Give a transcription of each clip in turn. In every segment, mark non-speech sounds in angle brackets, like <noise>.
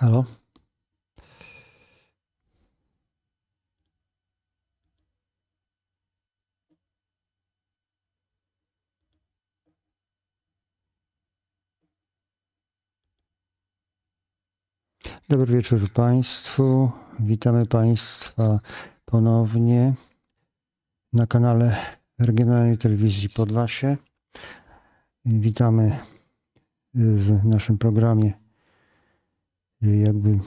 Halo? Dobry wieczór Państwu. Witamy Państwa ponownie na kanale Regionalnej Telewizji Podlasie. Witamy w naszym programie jakby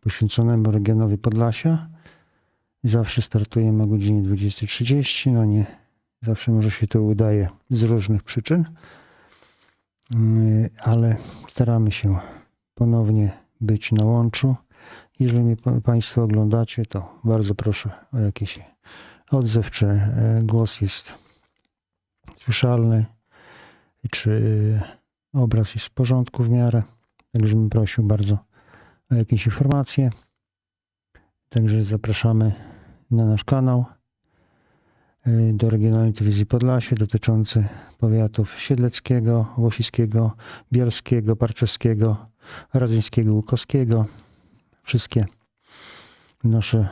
poświęconemu regionowi Podlasia. Zawsze startujemy o godzinie 20.30. No nie zawsze może się to udaje z różnych przyczyn, Yy, ale staramy się ponownie być na łączu. Jeżeli mnie pa- Państwo oglądacie, to bardzo proszę o jakiś odzew, czy e, głos jest słyszalny, czy obraz jest w porządku w miarę. Także bym prosił bardzo o jakieś informacje. Także zapraszamy na nasz kanał y, do Regionalnej Telewizji Podlasie dotyczący powiatów Siedleckiego, Łosiskiego, Bielskiego, Parczewskiego, Radzyńskiego, Łukowskiego. Wszystkie nasze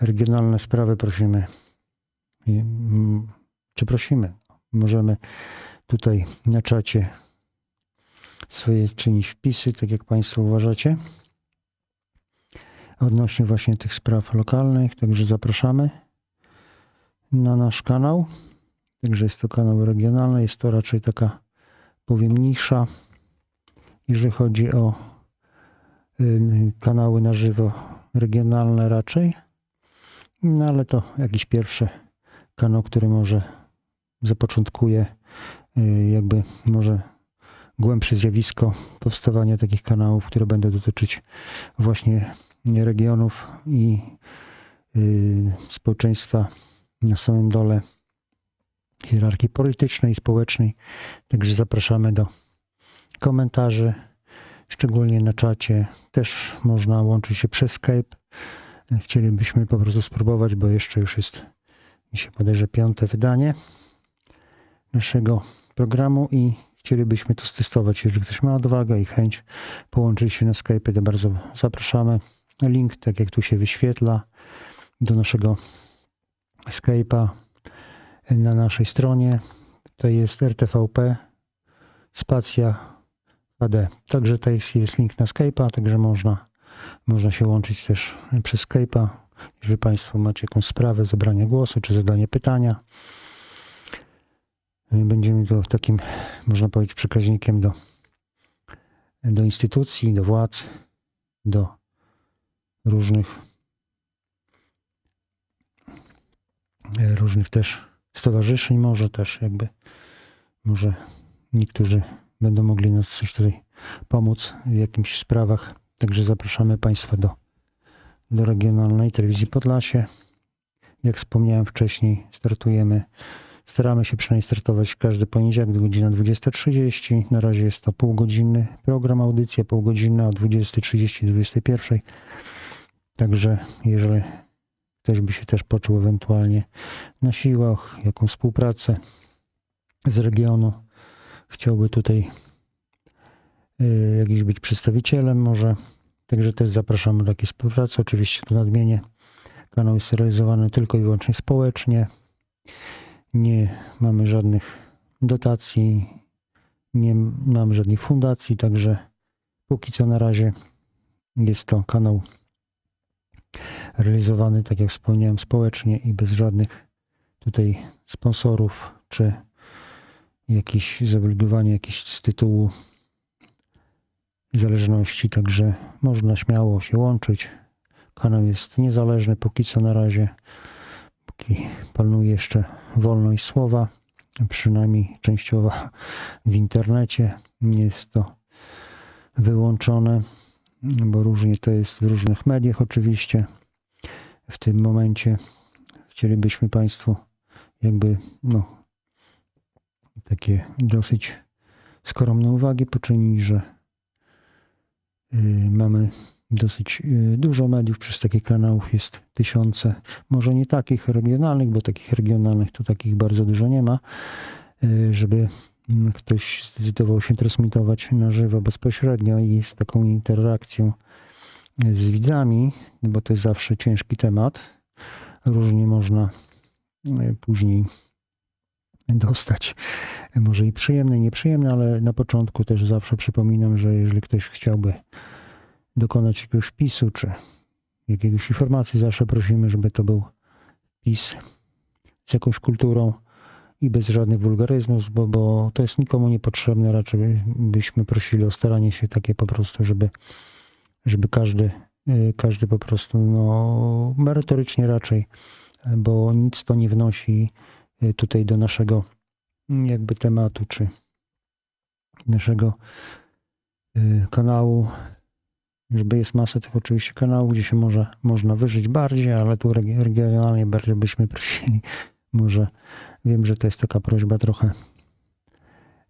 regionalne sprawy prosimy, mm, czy prosimy, możemy tutaj na czacie swoje czynić wpisy, tak jak Państwo uważacie, odnośnie właśnie tych spraw lokalnych. Także zapraszamy na nasz kanał. Także jest to kanał regionalny, jest to raczej taka, powiem, nisza, jeżeli chodzi o kanały na żywo regionalne raczej. No ale to jakiś pierwszy kanał, który może zapoczątkuje y, jakby może głębsze zjawisko powstawania takich kanałów, które będą dotyczyć właśnie regionów i y, społeczeństwa na samym dole hierarchii politycznej i społecznej. Także zapraszamy do komentarzy, szczególnie na czacie. Też można łączyć się przez Skype. Chcielibyśmy po prostu spróbować, bo jeszcze już jest, mi się podejrze, piąte wydanie naszego programu i chcielibyśmy to stestować. Jeżeli ktoś ma odwagę i chęć połączyć się na Skype, to bardzo zapraszamy. Link, tak jak tu się wyświetla, do naszego Skype'a na naszej stronie. To jest RTVP spacja HD. Także to jest, link na Skype'a, także można, można się łączyć też przez Skype'a. Jeżeli Państwo macie jakąś sprawę zabrania głosu czy zadanie pytania, będziemy tu takim, można powiedzieć, przekaźnikiem do, do instytucji, do władz, do różnych różnych też stowarzyszeń, może też jakby, może niektórzy będą mogli nas coś tutaj pomóc w jakichś sprawach. Także zapraszamy Państwa do, do regionalnej telewizji Podlasie. Jak wspomniałem wcześniej, startujemy Staramy się przynajmniej startować każdy poniedziałek do godziny 20.30. Na razie jest to półgodzinny program, audycja półgodzinna od 20.30 do 21.00. Także jeżeli ktoś by się też poczuł ewentualnie na siłach, jaką współpracę z regionu, chciałby tutaj y, jakiś być przedstawicielem może, także też zapraszamy do takiej współpracy. Oczywiście tu nadmienię, kanał jest realizowany tylko i wyłącznie społecznie. Nie mamy żadnych dotacji, nie mamy żadnej fundacji, także póki co na razie jest to kanał realizowany, tak jak wspomniałem, społecznie i bez żadnych tutaj sponsorów czy jakichś zobligowania jakiś z tytułu zależności, także można śmiało się łączyć. Kanał jest niezależny póki co na razie, póki panuje jeszcze wolność słowa, przynajmniej częściowa w internecie. Nie jest to wyłączone, bo różnie to jest w różnych mediach oczywiście. W tym momencie chcielibyśmy Państwu jakby no, takie dosyć skromne uwagi poczynić, że y, mamy dosyć y, dużo mediów, przez takich kanałów jest tysiące, może nie takich regionalnych, bo takich regionalnych to takich bardzo dużo nie ma, y, żeby mm, ktoś zdecydował się transmitować na żywo bezpośrednio i z taką interakcją z widzami, bo to jest zawsze ciężki temat. Różnie można e, później dostać. Może i przyjemne, nieprzyjemne, ale na początku też zawsze przypominam, że jeżeli ktoś chciałby dokonać jakiegoś wpisu czy jakiegoś informacji, zawsze prosimy, żeby to był wpis z jakąś kulturą i bez żadnych wulgaryzmów, bo, bo to jest nikomu niepotrzebne. Raczej byśmy prosili o staranie się takie po prostu, żeby, żeby każdy, y, każdy po prostu no, merytorycznie raczej, bo nic to nie wnosi y, tutaj do naszego jakby tematu, czy naszego y, kanału, żeby jest masa tych oczywiście kanałów, gdzie się może, można wyżyć bardziej, ale tu regi- regionalnie bardziej byśmy prosili, <laughs> może wiem, że to jest taka prośba trochę,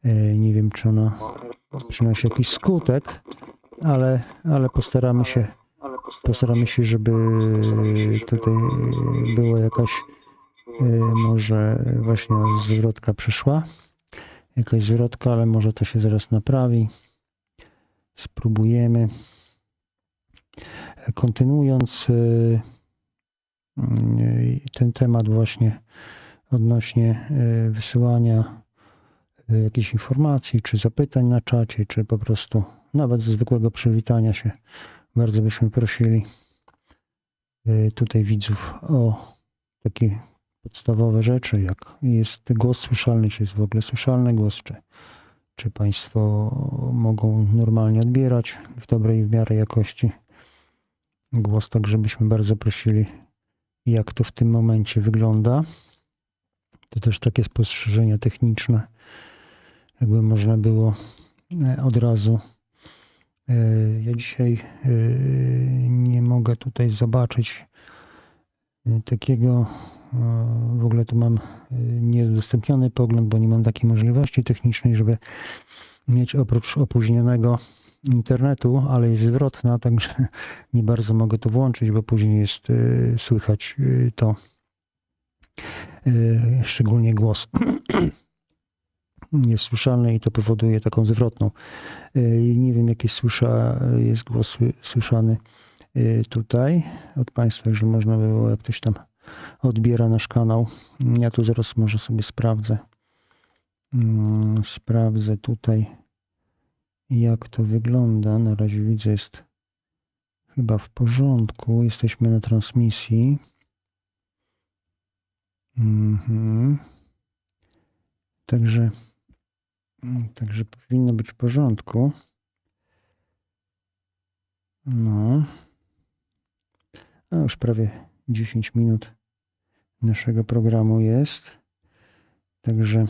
e, nie wiem czy ona przynosi jakiś skutek, ale, ale postaramy się, postaramy się, żeby tutaj była jakaś e, może właśnie zwrotka przyszła, jakaś zwrotka, ale może to się zaraz naprawi. Spróbujemy. Kontynuując y, y, ten temat właśnie odnośnie y, wysyłania jakichś informacji, czy zapytań na czacie, czy po prostu nawet zwykłego przywitania się, bardzo byśmy prosili tutaj widzów o takie podstawowe rzeczy, jak jest głos słyszalny, czy jest w ogóle słyszalny głos, czy, czy Państwo mogą normalnie odbierać w dobrej w miarę jakości głos, tak żebyśmy bardzo prosili, jak to w tym momencie wygląda. To też takie spostrzeżenia techniczne, jakby można było e, od razu. E, Ja dzisiaj e, nie mogę tutaj zobaczyć takiego, w ogóle tu mam nieudostępniony pogląd, bo nie mam takiej możliwości technicznej, żeby mieć oprócz opóźnionego internetu, ale jest zwrotna, także <laughs> nie bardzo mogę to włączyć, bo później jest e, słychać e, to, e, szczególnie głos <clears throat> jest słyszalny i to powoduje taką zwrotną. I Nie wiem, jaki słysza, jest głos sły- słyszany e, tutaj od Państwa, jeżeli można by było, jak ktoś tam odbiera nasz kanał. Ja tu zaraz może sobie sprawdzę. Mm, Sprawdzę tutaj, jak to wygląda. Na razie widzę, jest chyba w porządku. Jesteśmy na transmisji. Mhm. Także, mm, także powinno być w porządku. No. A już prawie 10 minut naszego programu jest. Także,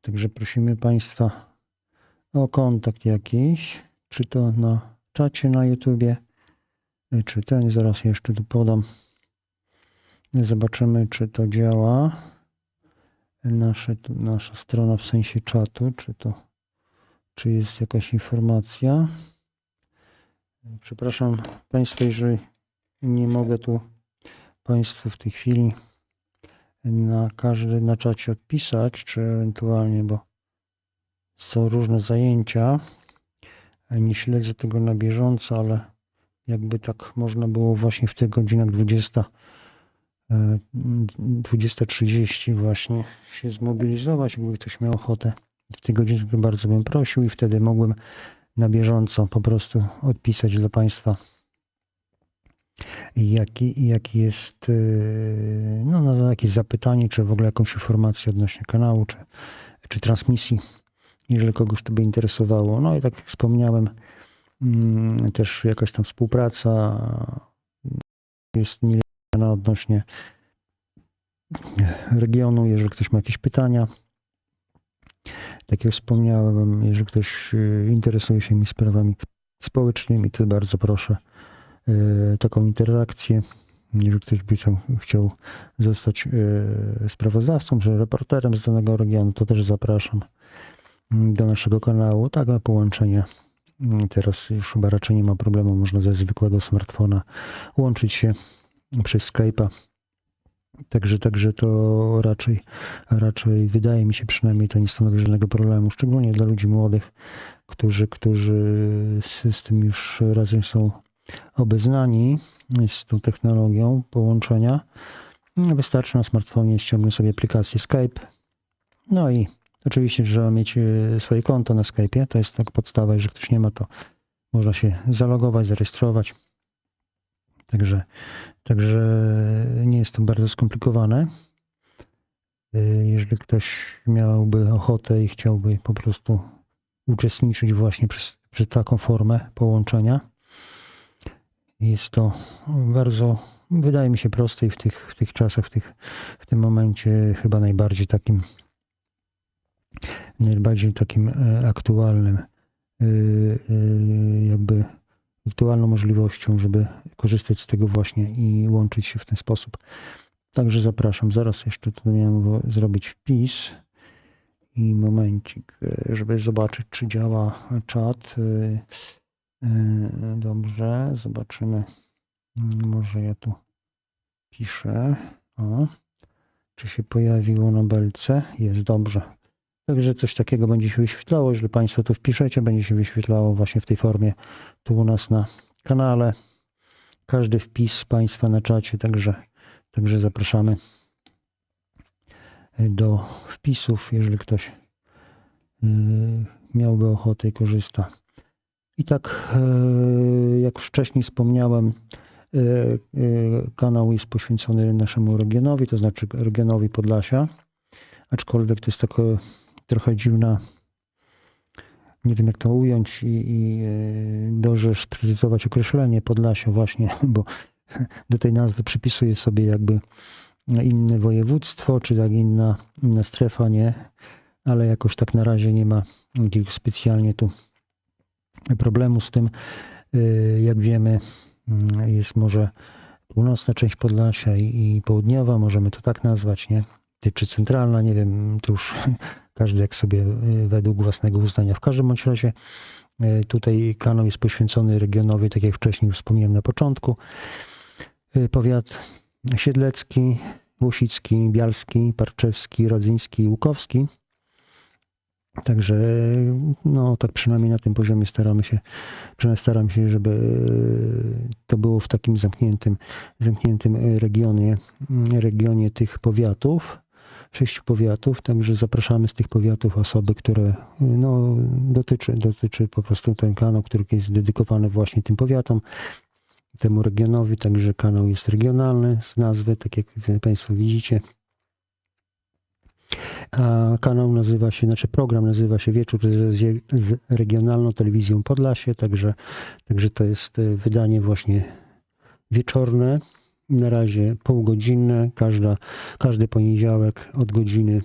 także prosimy Państwa o kontakt jakiś, czy to na czacie na YouTubie, czy ten, zaraz jeszcze tu podam. Zobaczymy, czy to działa. Nasze, nasza strona w sensie czatu, czy to, czy jest jakaś informacja. Przepraszam Państwa, jeżeli nie mogę tu Państwu w tej chwili na każdy na czacie odpisać, czy ewentualnie, bo są różne zajęcia. Nie śledzę tego na bieżąco, ale jakby tak można było właśnie w tych godzinach 20, e, 20.30 właśnie się zmobilizować, jakby ktoś miał ochotę. W tej godzinie bardzo bym prosił i wtedy mogłem na bieżąco po prostu odpisać dla Państwa jaki, jaki jest yy, no, na jakieś zapytanie, czy w ogóle jakąś informację odnośnie kanału, czy, czy transmisji, jeżeli kogoś to by interesowało. No i tak jak wspomniałem, mm, też jakaś tam współpraca jest nielegalna odnośnie regionu, jeżeli ktoś ma jakieś pytania. Tak jak wspomniałem, jeżeli ktoś yy, interesuje się mi sprawami społecznymi, to bardzo proszę e, taką interakcję. Jeżeli ktoś by chciał zostać e, sprawozdawcą czy reporterem z danego regionu, to też zapraszam do naszego kanału. Tak, na połączenie. Mm, Teraz już chyba raczej nie ma problemu. Można ze zwykłego smartfona łączyć się przez Skype'a Także, także to raczej, raczej wydaje mi się przynajmniej to nie stanowi żadnego problemu, szczególnie dla ludzi młodych, którzy, którzy z, tym już razem są obeznani, z tą technologią połączenia. Wystarczy na smartfonie ściągnąć sobie aplikację Skype. No i oczywiście trzeba mieć e, swoje konto na Skype'ie. To jest tak podstawa. Jeżeli ktoś nie ma, to można się zalogować, zarejestrować. Także, także nie jest to bardzo skomplikowane. E, jeżeli ktoś miałby ochotę i chciałby po prostu uczestniczyć właśnie przez, przez taką formę połączenia, jest to bardzo, wydaje mi się, proste i w tych, w tych czasach, w, tych, w tym momencie chyba najbardziej takim, najbardziej takim e, aktualnym, e, e, jakby aktualną możliwością, żeby korzystać z tego właśnie i łączyć się w ten sposób. Także zapraszam. Zaraz jeszcze tu miałem zrobić wpis i momencik, żeby zobaczyć, czy działa czat. Dobrze, zobaczymy. Może ja tu piszę. O, czy się pojawiło na belce? Jest dobrze. Także coś takiego będzie się wyświetlało. Jeżeli Państwo tu wpiszecie, będzie się wyświetlało właśnie w tej formie tu u nas na kanale. Każdy wpis Państwa na czacie, także, także zapraszamy do wpisów, jeżeli ktoś yy, miałby ochotę i korzysta. I tak, e, jak wcześniej wspomniałem, e, kanał jest poświęcony naszemu regionowi, to znaczy regionowi Podlasia. Aczkolwiek to jest taka trochę dziwna, nie wiem jak to ująć i, i dobrze sprecyzować określenie Podlasia właśnie, <laughs> bo do tej nazwy przypisuje sobie jakby inne województwo, czy tak inna, inna strefa, nie? Ale jakoś tak na razie nie ma jakiegoś specjalnie tu problemu z tym. Y, jak wiemy, mm, jest może północna część Podlasia i, i południowa, możemy to tak nazwać, nie? Czy centralna, nie wiem, to już każdy jak sobie y, według własnego uznania. W każdym bądź razie y, tutaj kanał jest poświęcony regionowi, tak jak wcześniej już wspomniałem na początku. Powiat siedlecki, łusicki, bialski, parczewski, rodzyński, łukowski – Także no tak przynajmniej na tym poziomie staramy się, przynajmniej staram się, żeby to było w takim zamkniętym, zamkniętym regionie, regionie tych powiatów, sześciu powiatów, także zapraszamy z tych powiatów osoby, które no, dotyczy, dotyczy po prostu ten kanał, który jest dedykowany właśnie tym powiatom, temu regionowi, także kanał jest regionalny z nazwy, tak jak Państwo widzicie. A kanał nazywa się, znaczy program nazywa się Wieczór z, regionalną telewizją Podlasie, także, także to jest e, wydanie właśnie wieczorne, na razie półgodzinne, każda, każdy poniedziałek od godziny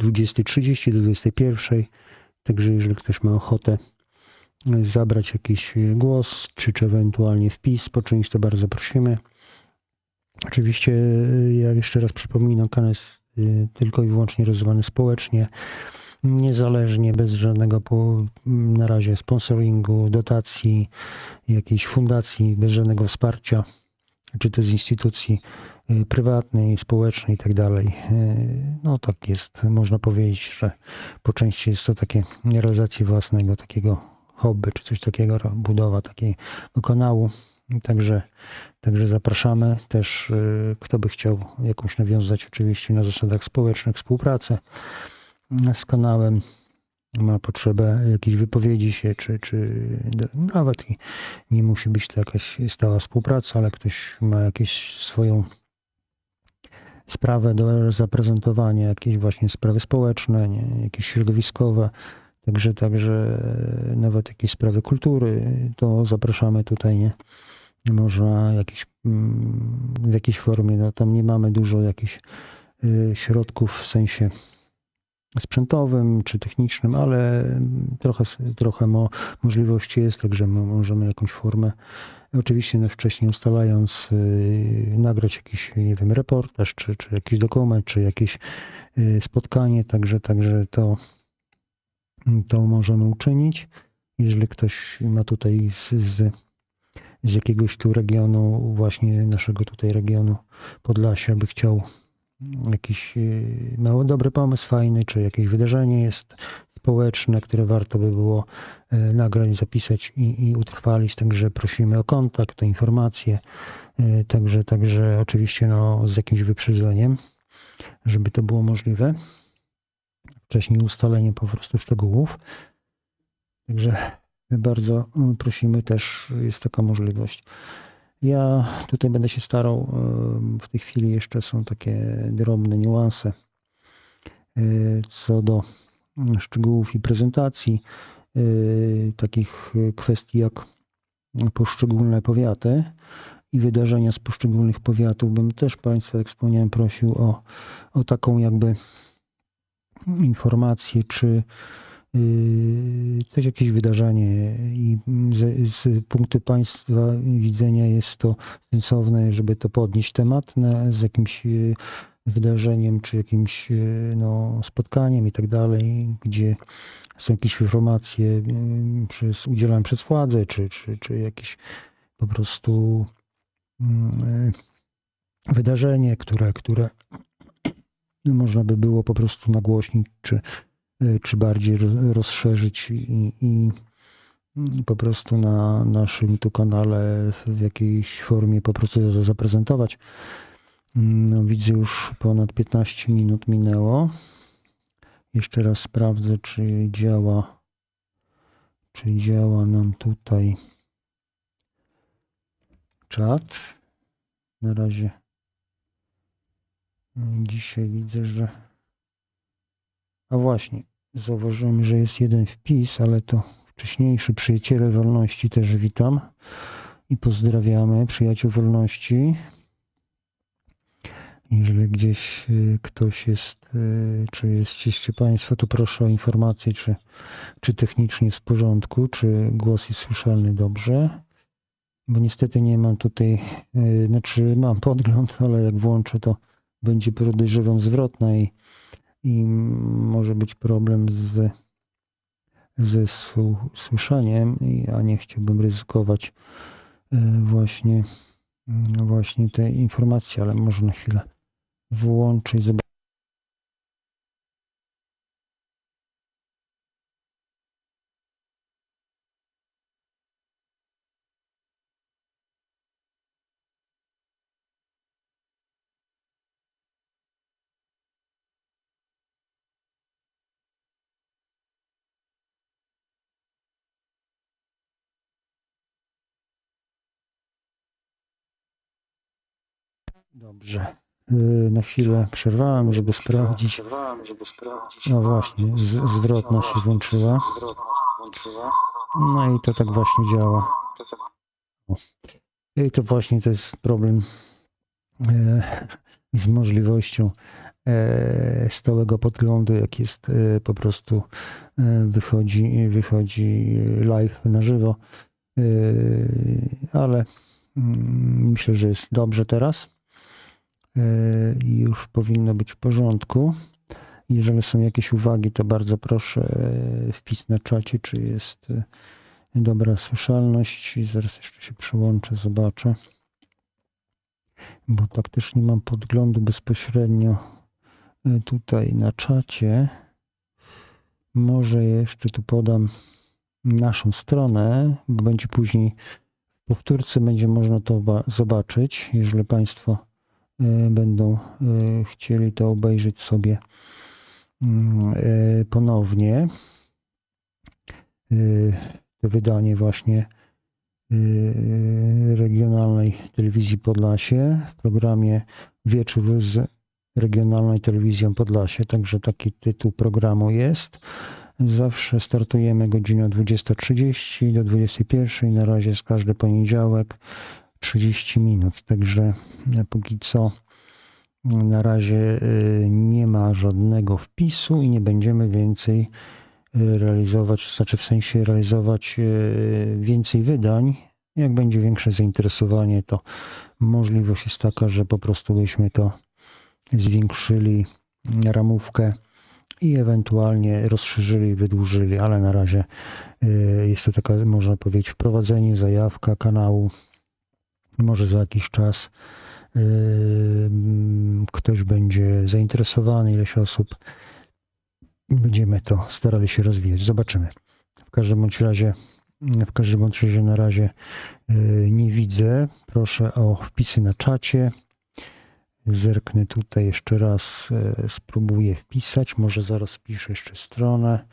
20.30 do 21.00. Także jeżeli ktoś ma ochotę e, zabrać jakiś e, głos, czy, czy ewentualnie wpis po czymś, to bardzo prosimy. Oczywiście, ja jeszcze raz przypominam, kanał jest tylko i wyłącznie rozwiązany społecznie, niezależnie, bez żadnego po, na razie sponsoringu, dotacji, jakiejś fundacji, bez żadnego wsparcia, czy to z instytucji y, prywatnej, społecznej i tak. Y, no tak jest, można powiedzieć, że po części jest to takie realizacja własnego takiego hobby, czy coś takiego, budowa takiego kanału. Także, także zapraszamy też, y, kto by chciał jakąś nawiązać oczywiście na zasadach społecznych współpracę z kanałem, ma potrzebę jakiejś wypowiedzi się, czy, czy nawet nie musi być to jakaś stała współpraca, ale ktoś ma jakieś swoją sprawę do zaprezentowania, jakieś właśnie sprawy społeczne, nie, jakieś środowiskowe, także, także nawet jakieś sprawy kultury, to zapraszamy tutaj, nie? można jakieś, mm, w jakiejś formie, no tam nie mamy dużo jakichś y, środków w sensie sprzętowym czy technicznym, ale trochę, trochę mo, możliwości jest, także możemy jakąś formę, oczywiście no wcześniej ustalając, yy, nagrać jakiś, nie wiem, reportaż, czy, czy jakiś dokument, czy jakieś yy, spotkanie, także, także to, to możemy uczynić. Jeżeli ktoś ma tutaj z, z z jakiegoś tu regionu, właśnie naszego tutaj regionu Podlasia, by chciał jakiś y, mało dobry pomysł, fajny, czy jakieś wydarzenie jest społeczne, które warto by było y, nagrać, zapisać i, i utrwalić. Także prosimy o kontakt, o informacje. Y, Także, także oczywiście no, z jakimś wyprzedzeniem, żeby to było możliwe. Wcześniej ustalenie po prostu szczegółów. Także bardzo mm, prosimy też, jest taka możliwość. Ja tutaj będę się starał, w tej chwili jeszcze są takie drobne niuanse y, co do szczegółów i prezentacji, y, takich kwestii jak poszczególne powiaty i wydarzenia z poszczególnych powiatów. Bym też Państwa, jak wspomniałem, prosił o, o taką jakby informację, czy coś jakieś wydarzenie i z, z punktu państwa widzenia jest to sensowne, żeby to podnieść temat na, z jakimś yy, wydarzeniem, czy jakimś yy, no, spotkaniem i tak dalej, gdzie są jakieś informacje przez, udzielane przez władzę, czy, czy, czy jakieś po prostu yy, wydarzenie, które, które można by było po prostu nagłośnić, czy y, czy bardziej ro- rozszerzyć i, i po prostu na naszym tu kanale w jakiejś formie po prostu za- zaprezentować. No, widzę już ponad 15 minut minęło. Jeszcze raz sprawdzę, czy działa, czy działa nam tutaj czat. Na razie y, dzisiaj widzę, że a właśnie, zauważyłem, że jest jeden wpis, ale to wcześniejszy przyjaciele wolności też witam i pozdrawiamy przyjaciół wolności. Jeżeli gdzieś y, ktoś jest, y, czy jesteście Państwo, to proszę o informację, czy, czy technicznie jest w porządku, czy głos jest słyszalny dobrze. Bo niestety nie mam tutaj, y, znaczy mam podgląd, ale jak włączę, to będzie podejrzewam zwrotna i i może być problem z, ze i- a nie chciałbym ryzykować e, właśnie, mm, właśnie te informacje, ale może na chwilę włączę i Dobrze. E, Na chwilę przerwałem, żeby sprawdzić. No właśnie, zwrotna się włączyła. No i to tak właśnie działa. Tak I to właśnie to jest problem e, z możliwością e, stałego podglądu, jak jest e, po prostu e, wychodzi, wychodzi live na żywo. E, ale mm, myślę, że jest dobrze teraz e, i już powinno być w porządku. Jeżeli są jakieś uwagi, to bardzo proszę e, wpis na czacie, czy jest e, dobra słyszalność. Zaraz jeszcze się przyłączę, zobaczę. Bo tak też nie mam podglądu bezpośrednio e, tutaj na czacie. Może jeszcze tu podam naszą stronę, bo będzie później w powtórce będzie można to oba- zobaczyć, jeżeli Państwo e, będą e, chcieli to obejrzeć sobie mm, e, ponownie. E, wydanie właśnie regionalnej telewizji Podlasie w programie Wieczór z regionalnej telewizją Podlasie. Także taki tytuł programu jest. Zawsze startujemy godzina 20.30 do 21.00. Na razie jest każdy poniedziałek 30 minut. Także e, póki co na razie y, nie ma żadnego wpisu i nie będziemy więcej realizować, znaczy w sensie realizować więcej wydań. Jak będzie większe zainteresowanie, to możliwość jest taka, że po prostu byśmy to zwiększyli ramówkę i ewentualnie rozszerzyli, wydłużyli, ale na razie jest to taka, można powiedzieć, wprowadzenie, zajawka kanału Może za jakiś czas yy, ktoś będzie zainteresowany, ileś osób. Będziemy to starali się rozwijać. Zobaczymy. W każdym bądź razie, w każdym bądź razie na razie yy, nie widzę. Proszę o wpisy na czacie. Zerknę tutaj jeszcze raz, yy, spróbuję wpisać. Może zaraz piszę jeszcze stronę.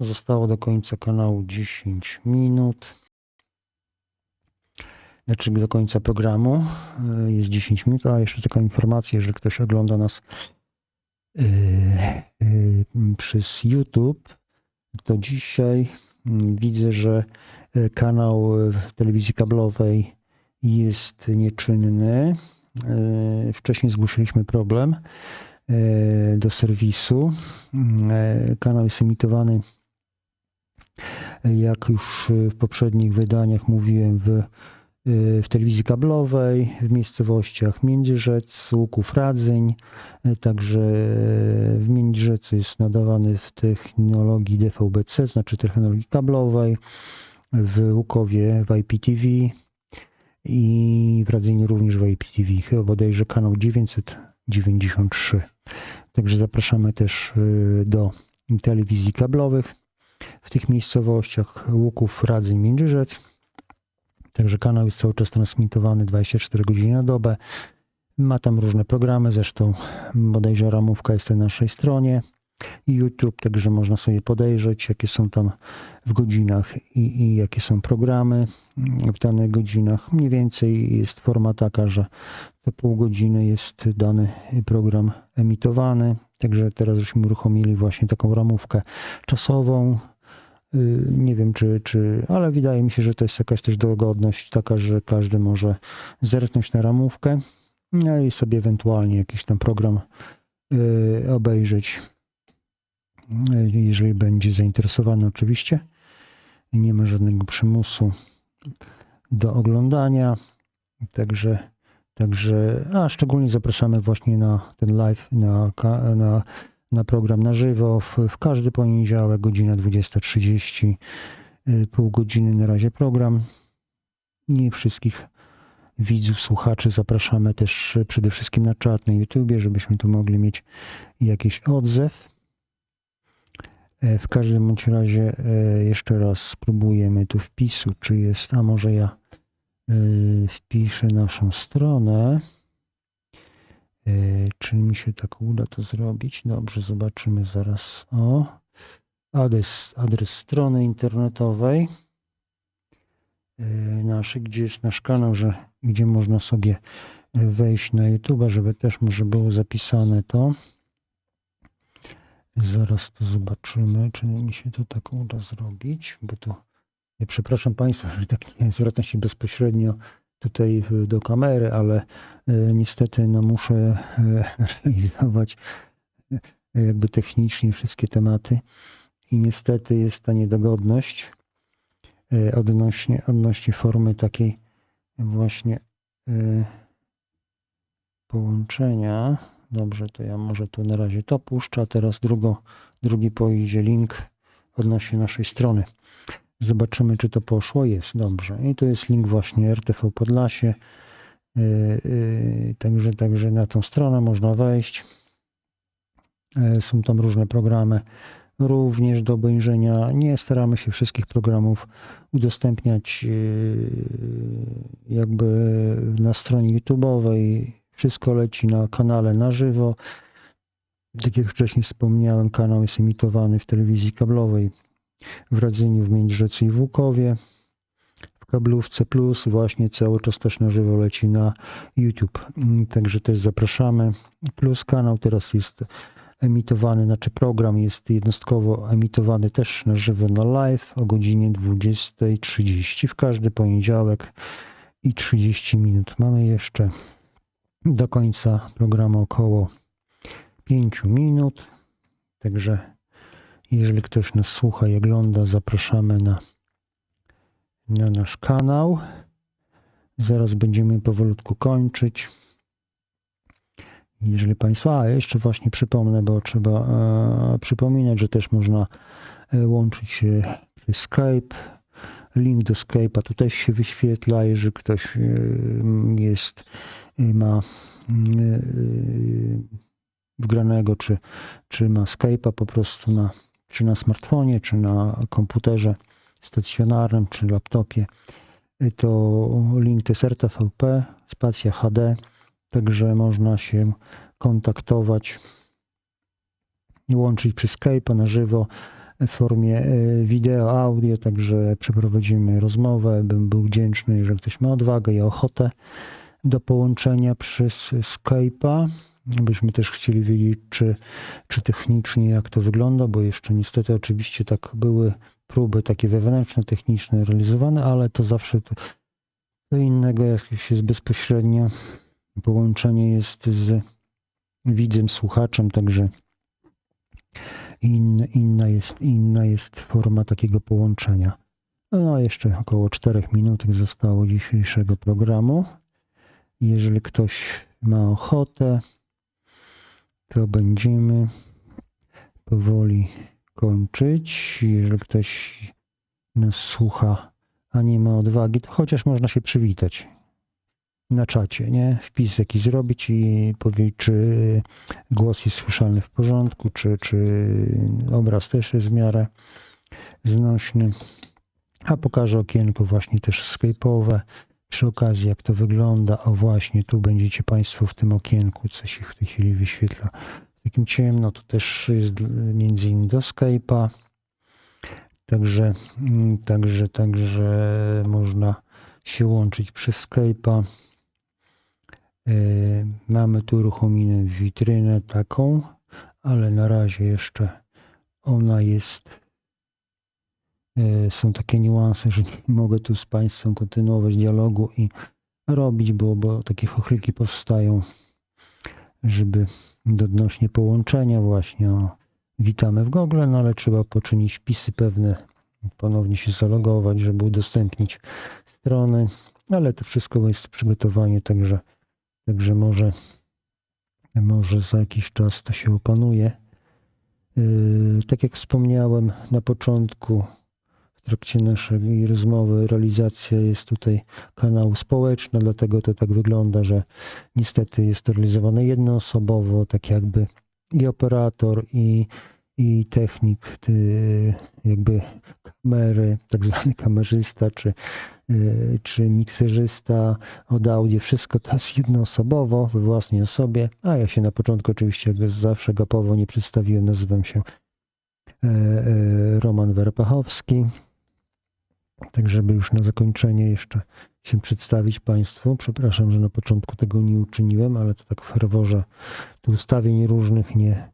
Zostało do końca kanału 10 minut. Znaczy do końca programu y, jest 10 minut, a jeszcze taka informacja, jeżeli ktoś ogląda nas y, y, przez YouTube, to dzisiaj mm, widzę, że kanał telewizji kablowej jest nieczynny. Wcześniej zgłosiliśmy problem do serwisu. Y, Kanał jest emitowany jak już w poprzednich wydaniach mówiłem, w, w telewizji kablowej, w miejscowościach Międzyrzec, Łuków Radzyń, także w Międzyrzecu jest nadawany w technologii DVB-C, znaczy technologii kablowej, w Łukowie w IPTV i w Radzyniu również w IPTV, chyba bodajże kanał 993. Także zapraszamy też y, do telewizji kablowych w tych miejscowościach Łuków, Radzyń, Międzyrzec. Także kanał jest cały czas transmitowany 24 godziny na dobę. Ma tam różne programy, zresztą bodajże ramówka jest na naszej stronie YouTube, także można sobie podejrzeć, jakie są tam w godzinach i, i jakie są programy w danych godzinach. Mniej więcej jest forma taka, że co pół godziny jest dany program emitowany. Także teraz żeśmy uruchomili właśnie taką ramówkę czasową. Y, Nie wiem, czy, czy, ale wydaje mi się, że to jest jakaś też dogodność taka, że każdy może zerknąć na ramówkę no i sobie ewentualnie jakiś tam program y, obejrzeć, y, jeżeli będzie zainteresowany oczywiście. Nie ma żadnego przymusu do oglądania, także, także a szczególnie zapraszamy właśnie na ten live, na, na, na program na żywo w, w każdy poniedziałek, godzina 20.30, y, pół godziny na razie program. I wszystkich widzów, słuchaczy zapraszamy też y, przede wszystkim na czat na YouTubie, żebyśmy tu mogli mieć jakiś odzew. E, W każdym bądź razie e, jeszcze raz spróbujemy tu wpisu, czy jest, a może ja e, wpiszę naszą stronę. E, Czy mi się tak uda to zrobić? Dobrze, zobaczymy zaraz. O, adres, adres strony internetowej e, naszej, gdzie jest nasz kanał, że, gdzie można sobie wejść na YouTube, żeby też może było zapisane to. Zaraz to zobaczymy, czy mi się to tak uda zrobić, bo to ja przepraszam Państwa, że tak nie zwracam się bezpośrednio tutaj do kamery, ale e, niestety no, muszę e, <laughs> realizować e, jakby technicznie wszystkie tematy i niestety jest ta niedogodność odnośnie, odnośnie formy takiej właśnie połączenia. Dobrze, to ja może tu na razie to puszczę, a teraz drugo, drugi pojedzie link odnośnie naszej strony. Zobaczymy, czy to poszło. Jest, dobrze. I tu jest link właśnie RTV Podlasie. Yy, yy, Także, także na tą stronę można wejść. Yy, Są tam różne programy również do obejrzenia. Nie staramy się wszystkich programów udostępniać jakby na stronie YouTube'owej. Wszystko leci na kanale na żywo. Tak jak wcześniej wspomniałem, kanał jest emitowany w telewizji kablowej w Radzyniu, w Międzyrzecu i w Łukowie. W kablówce plus właśnie cały czas też na żywo leci na YouTube. Mm, Także też zapraszamy. Plus kanał teraz jest emitowany, znaczy program jest jednostkowo emitowany też na żywo na live o godzinie 20.30 w każdy poniedziałek i 30 minut. Mamy jeszcze do końca programu około 5 minut. Także jeżeli ktoś nas słucha i ogląda, zapraszamy na, na nasz kanał. Zaraz będziemy powolutku kończyć. Jeżeli Państwo, a jeszcze właśnie przypomnę, bo trzeba e, przypominać, że też można e, łączyć się przez Skype link do Skype'a tutaj się wyświetla, jeżeli ktoś y, jest, y, ma y, wgranego, czy, czy ma Skype'a po prostu na, czy na smartfonie, czy na komputerze stacjonarnym, czy laptopie, y, to link to jest RTVP, spacja HD, także można się kontaktować łączyć przez Skype'a na żywo w formie y, wideo, audio, także przeprowadzimy rozmowę. Bym był wdzięczny, jeżeli ktoś ma odwagę i ochotę do połączenia przez Skype'a. Byśmy też chcieli wiedzieć, czy, czy technicznie jak to wygląda, bo jeszcze niestety oczywiście tak były próby takie wewnętrzne, techniczne realizowane, ale to zawsze to, to innego, jak już jest bezpośrednio połączenie jest z widzem, słuchaczem, także in, inna, jest, inna jest forma takiego połączenia. No, jeszcze około 4 minut zostało dzisiejszego programu. Jeżeli ktoś ma ochotę, to będziemy powoli kończyć. Jeżeli ktoś nas słucha, a nie ma odwagi, to chociaż można się przywitać na czacie, nie? Wpis zrobić i powiedzieć, czy głos jest słyszalny w porządku, czy, czy obraz też jest w miarę znośny. A pokażę okienko właśnie też skype'owe. Przy okazji, jak to wygląda, o właśnie, tu będziecie Państwo w tym okienku, co się w tej chwili wyświetla. Takim ciemno, to też jest między innymi do Skype'a. Także, mm, także, także można się łączyć przez Skype'a. E, Mamy tu uruchomioną witrynę taką, ale na razie jeszcze ona jest. E, Są takie niuanse, że <laughs> nie mogę tu z Państwem kontynuować dialogu i robić, bo, bo takie chochliki powstają, żeby odnośnie połączenia właśnie. O, witamy w Google, no ale trzeba poczynić wpisy pewne, ponownie się zalogować, żeby udostępnić strony, ale to wszystko jest przygotowanie, także Także może, może za jakiś czas to się opanuje. Yy, Tak jak wspomniałem na początku, w trakcie naszej rozmowy, realizacja jest tutaj kanału społeczna, dlatego to tak wygląda, że niestety jest to realizowane jednoosobowo, tak jakby i operator, i, i technik, jakby kamery, tak zwany kamerzysta, czy, y, czy mikserzysta od audio, wszystko to jest jednoosobowo, we własnej osobie, a ja się na początku oczywiście jak zawsze gapowo nie przedstawiłem, nazywam się e, e, Roman Werpachowski. Tak, żeby już na zakończenie jeszcze się przedstawić Państwu. Przepraszam, że na początku tego nie uczyniłem, ale to tak w ferworze tu ustawień różnych nie,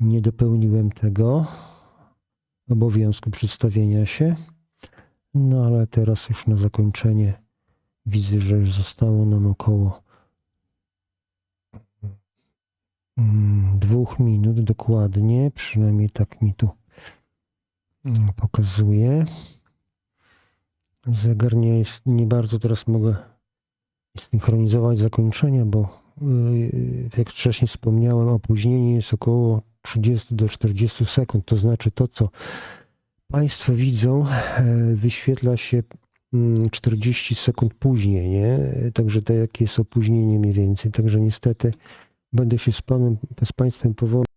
nie dopełniłem tego obowiązku przedstawienia się. No ale teraz już na zakończenie widzę, że już zostało nam około mm, dwóch minut dokładnie, przynajmniej tak mi tu mm, pokazuje. Zegar nie jest, nie bardzo teraz mogę synchronizować zakończenia, bo yy, jak wcześniej wspomniałem, opóźnienie jest około 30 do 40 sekund. To znaczy to, co Państwo widzą, e, wyświetla się mm, 40 sekund później, nie? Także to jakie jest opóźnienie mniej więcej. Także niestety będę się z Panem, z Państwem powoli